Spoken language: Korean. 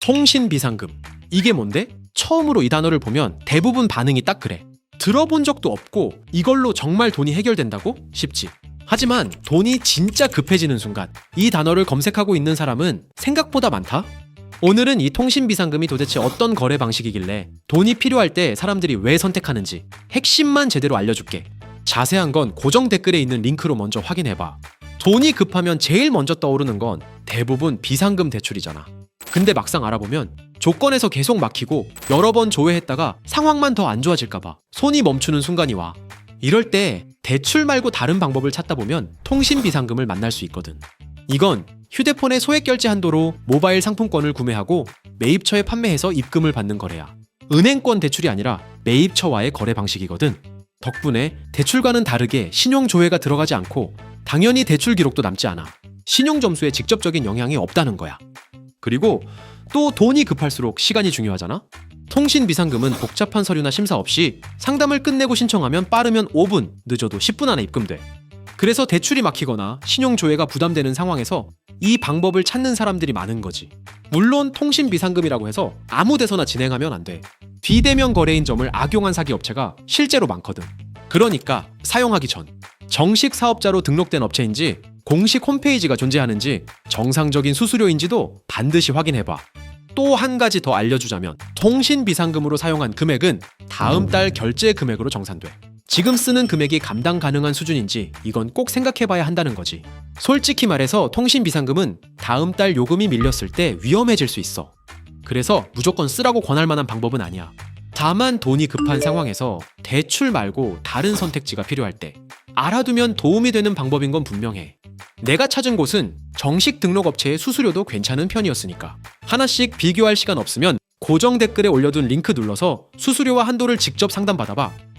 통신 비상금. 이게 뭔데? 처음으로 이 단어를 보면 대부분 반응이 딱 그래. 들어본 적도 없고 이걸로 정말 돈이 해결된다고? 싶지. 하지만 돈이 진짜 급해지는 순간 이 단어를 검색하고 있는 사람은 생각보다 많다? 오늘은 이 통신 비상금이 도대체 어떤 거래 방식이길래 돈이 필요할 때 사람들이 왜 선택하는지 핵심만 제대로 알려줄게. 자세한 건 고정 댓글에 있는 링크로 먼저 확인해봐. 돈이 급하면 제일 먼저 떠오르는 건 대부분 비상금 대출이잖아. 근데 막상 알아보면 조건에서 계속 막히고 여러 번 조회했다가 상황만 더 안 좋아질까봐 손이 멈추는 순간이 와. 이럴 때 대출 말고 다른 방법을 찾다 보면 통신 비상금을 만날 수 있거든. 이건 휴대폰의 소액 결제 한도로 모바일 상품권을 구매하고 매입처에 판매해서 입금을 받는 거래야. 은행권 대출이 아니라 매입처와의 거래 방식이거든. 덕분에 대출과는 다르게 신용 조회가 들어가지 않고 당연히 대출 기록도 남지 않아. 신용 점수에 직접적인 영향이 없다는 거야. 그리고 또 돈이 급할수록 시간이 중요하잖아. 통신 비상금은 복잡한 서류나 심사 없이 상담을 끝내고 신청하면 빠르면 5분, 늦어도 10분 안에 입금돼. 그래서 대출이 막히거나 신용 조회가 부담되는 상황에서 이 방법을 찾는 사람들이 많은 거지. 물론 통신 비상금이라고 해서 아무 데서나 진행하면 안 돼. 비대면 거래인 점을 악용한 사기 업체가 실제로 많거든. 그러니까 사용하기 전 정식 사업자로 등록된 업체인지 공식 홈페이지가 존재하는지 정상적인 수수료인지도 반드시 확인해봐. 또 한 가지 더 알려주자면 통신 비상금으로 사용한 금액은 다음 달 결제 금액으로 정산돼. 지금 쓰는 금액이 감당 가능한 수준인지 이건 꼭 생각해봐야 한다는 거지. 솔직히 말해서 통신 비상금은 다음 달 요금이 밀렸을 때 위험해질 수 있어. 그래서 무조건 쓰라고 권할 만한 방법은 아니야. 다만 돈이 급한 상황에서 대출 말고 다른 선택지가 필요할 때 알아두면 도움이 되는 방법인 건 분명해. 내가 찾은 곳은 정식 등록 업체의 수수료도 괜찮은 편이었으니까. 하나씩 비교할 시간 없으면 고정 댓글에 올려둔 링크 눌러서 수수료와 한도를 직접 상담받아봐.